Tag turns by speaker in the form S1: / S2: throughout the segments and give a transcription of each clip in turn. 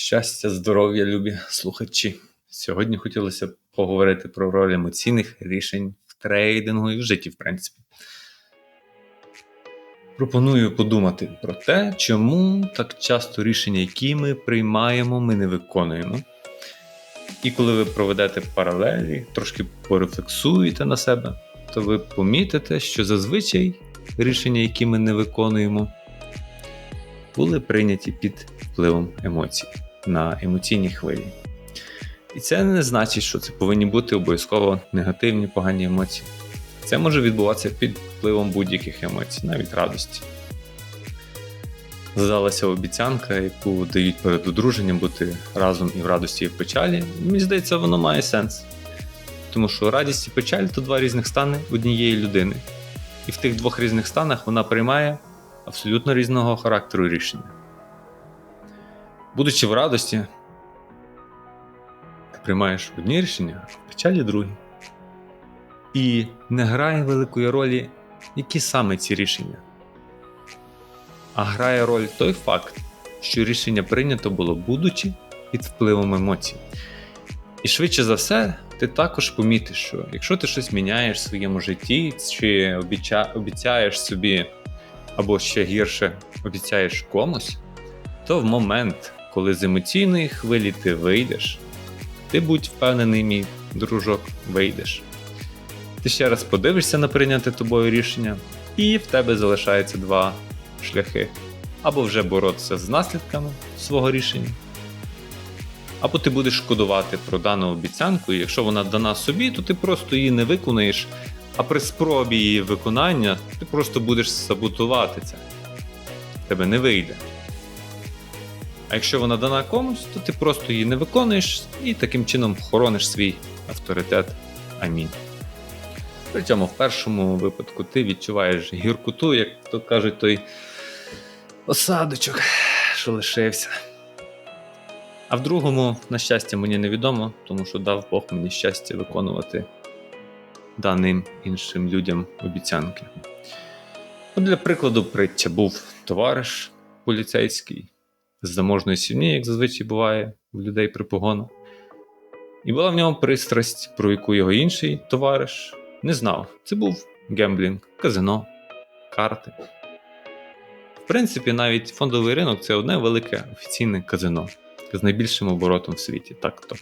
S1: Щастя, здоров'я, любі слухачі. Сьогодні хотілося поговорити про роль емоційних рішень в трейдингу і в житті, в принципі. Пропоную подумати про те, чому так часто рішення, які ми приймаємо, ми не виконуємо. І коли ви проведете паралелі, трошки порефлексуєте на себе, то ви помітите, що зазвичай рішення, які ми не виконуємо, були прийняті під впливом емоцій на емоційній хвилі. І це не значить, що це повинні бути обов'язково негативні погані емоції. Це може відбуватися під впливом будь-яких емоцій, навіть радості. Згадалася обіцянка, яку дають перед одруженням бути разом і в радості, і в печалі. Мені здається, воно має сенс. Тому що радість і печаль то два різних стани однієї людини. І в тих двох різних станах вона приймає абсолютно різного характеру рішення. Будучи в радості, ти приймаєш одні рішення, а в печалі другі. І не грає великої ролі, які саме ці рішення. А грає роль той факт, що рішення прийнято було будучи під впливом емоцій. І швидше за все, ти також помітиш, що якщо ти щось міняєш в своєму житті, чи обіця... обіцяєш собі, або ще гірше обіцяєш комусь, то в момент, коли з емоційної хвилі ти вийдеш, ти будь впевнений, мій дружок, вийдеш. Ти ще раз подивишся на прийняте тобою рішення, і в тебе залишається два шляхи: або вже боротися з наслідками свого рішення, або ти будеш шкодувати про дану обіцянку, і якщо вона дана собі, то ти просто її не виконаєш, а при спробі її виконання ти просто будеш саботувати це. Тебе не вийде. А якщо вона дана комусь, то ти просто її не виконуєш і таким чином хорониш свій авторитет. Амінь. При цьому в першому випадку ти відчуваєш гіркоту, як то кажуть, той осадочок, що лишився. А в другому, на щастя, мені невідомо, тому що дав Бог мені щастя виконувати даним іншим людям обіцянки. От Для прикладу, притча був товариш поліцейський з заможної сім'ї, як зазвичай буває в людей при погонах. І була в ньому пристрасть, про яку його інший товариш не знав. Це був гемблінг, казино, карти. В принципі, навіть фондовий ринок це одне велике офіційне казино з найбільшим оборотом в світі. Так то.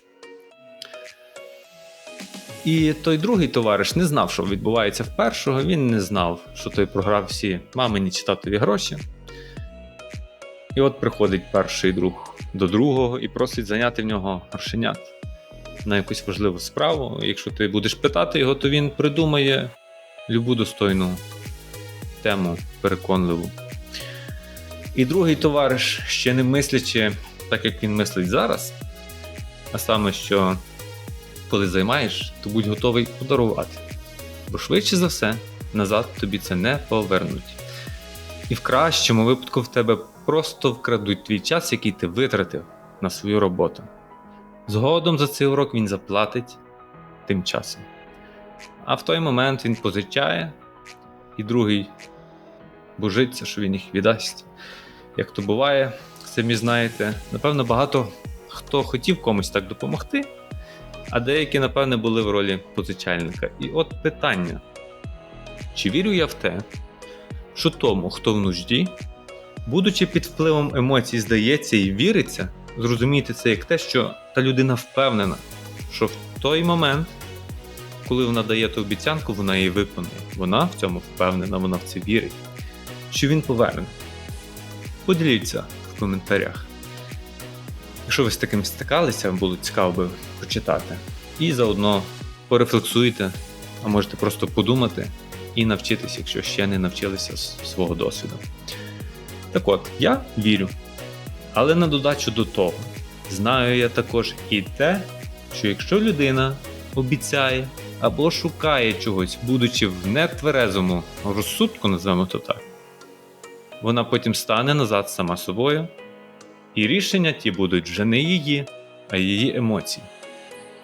S1: І той другий товариш не знав, що відбувається в першого. Він не знав, що той програв всі мамині чи татові гроші. І от приходить перший друг до другого і просить зайняти в нього грошенят на якусь важливу справу. Якщо ти будеш питати його, то він придумає любу достойну тему переконливу. І другий товариш, ще не мислячи, так як він мислить зараз, а саме, що коли займаєш, то будь готовий подарувати. Бо швидше за все, назад тобі це не повернуть. І в кращому випадку в тебе просто вкрадуть твій час, який ти витратив на свою роботу. Згодом за цей урок він заплатить тим часом. А в той момент він позичає, і другий божиться, що він їх віддасть. Як то буває, самі знаєте, напевно, багато хто хотів комусь так допомогти, а деякі, напевне, були в ролі позичальника. І от питання: чи вірю я в те, що тому, хто в нужді, будучи під впливом емоцій, здається і віриться, зрозуміти це як те, що та людина впевнена, що в той момент, коли вона дає ту обіцянку, вона її виконує. Вона в цьому впевнена, вона в це вірить, що він поверне. Поділіться в коментарях. Якщо ви з таким стикалися, було цікаво би почитати. І заодно порефлексуйте, а можете просто подумати і навчитися, якщо ще не навчилися з свого досвіду. Так от, я вірю. Але на додачу до того, знаю я також і те, що якщо людина обіцяє або шукає чогось, будучи в нетверезому розсудку, називаємо то так, вона потім стане назад сама собою, і рішення ті будуть вже не її, а її емоції.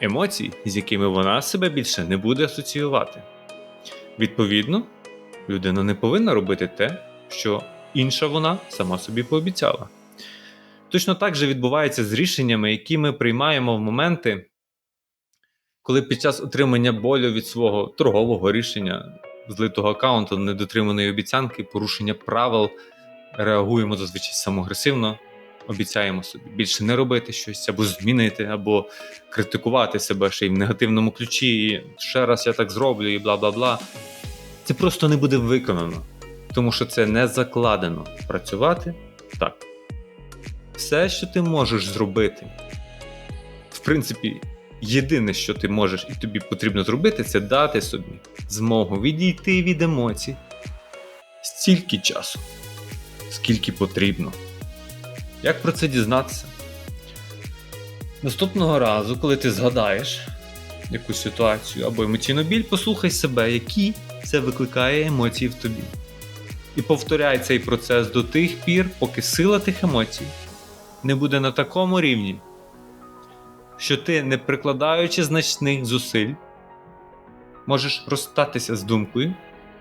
S1: Емоції, з якими вона себе більше не буде асоціювати. Відповідно, людина не повинна робити те, що інша вона сама собі пообіцяла. Точно так же відбувається з рішеннями, які ми приймаємо в моменти, коли під час отримання болю від свого торгового рішення, злитого аккаунту, недотриманої обіцянки, порушення правил, реагуємо зазвичай самоагресивно, обіцяємо собі більше не робити щось, або змінити, або критикувати себе ще й в негативному ключі, і ще раз я так зроблю, і бла бла бла. Це просто не буде виконано, тому що це не закладено працювати так. Все, що ти можеш зробити, в принципі, єдине, що ти можеш і тобі потрібно зробити, це дати собі змогу відійти від емоцій стільки часу, скільки потрібно. Як про це дізнатися? Наступного разу, коли ти згадаєш якусь ситуацію або емоційну біль, послухай себе, які це викликає емоції в тобі. І повторяй цей процес до тих пір, поки сила тих емоцій не буде на такому рівні, що ти, не прикладаючи значних зусиль, можеш розстатися з думкою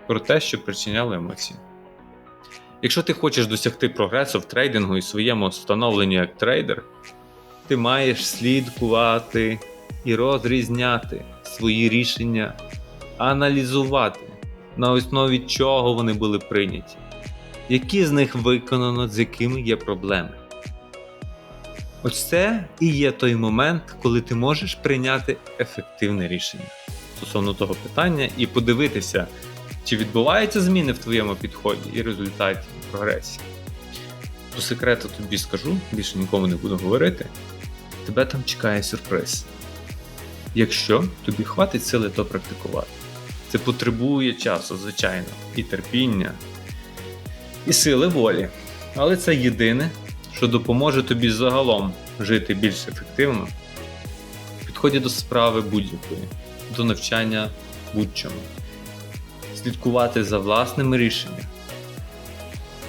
S1: про те, що причиняло емоції. Якщо ти хочеш досягти прогресу в трейдингу і своєму становленню як трейдер, ти маєш слідкувати і розрізняти свої рішення, аналізувати, на основі чого вони були прийняті, які з них виконано, з якими є проблеми. Ось це і є той момент, коли ти можеш прийняти ефективне рішення стосовно того питання і подивитися, чи відбуваються зміни в твоєму підході і результаті прогресії. По секрету тобі скажу, більше нікому не буду говорити. Тебе там чекає сюрприз. Якщо тобі хватить сили то практикувати. Це потребує часу, звичайно, і терпіння, і сили волі. Але це єдине, що допоможе тобі загалом жити більш ефективно в підході до справи будь-якої, до навчання будь-чому, слідкувати за власними рішеннями.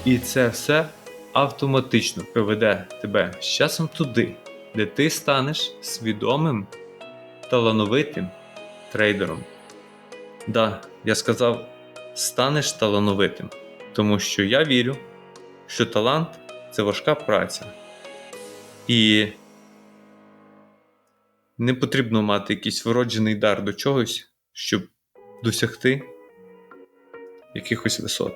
S1: І це все автоматично приведе тебе з часом туди, де ти станеш свідомим, талановитим трейдером. Да, я сказав, станеш талановитим, тому що я вірю, що талант це важка праця. І не потрібно мати якийсь вроджений дар до чогось, щоб досягти якихось висот.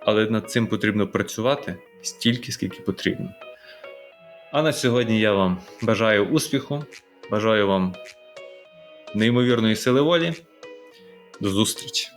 S1: Але над цим потрібно працювати стільки, скільки потрібно. А на сьогодні я вам бажаю успіху, бажаю вам неймовірної сили волі. До зустрічі!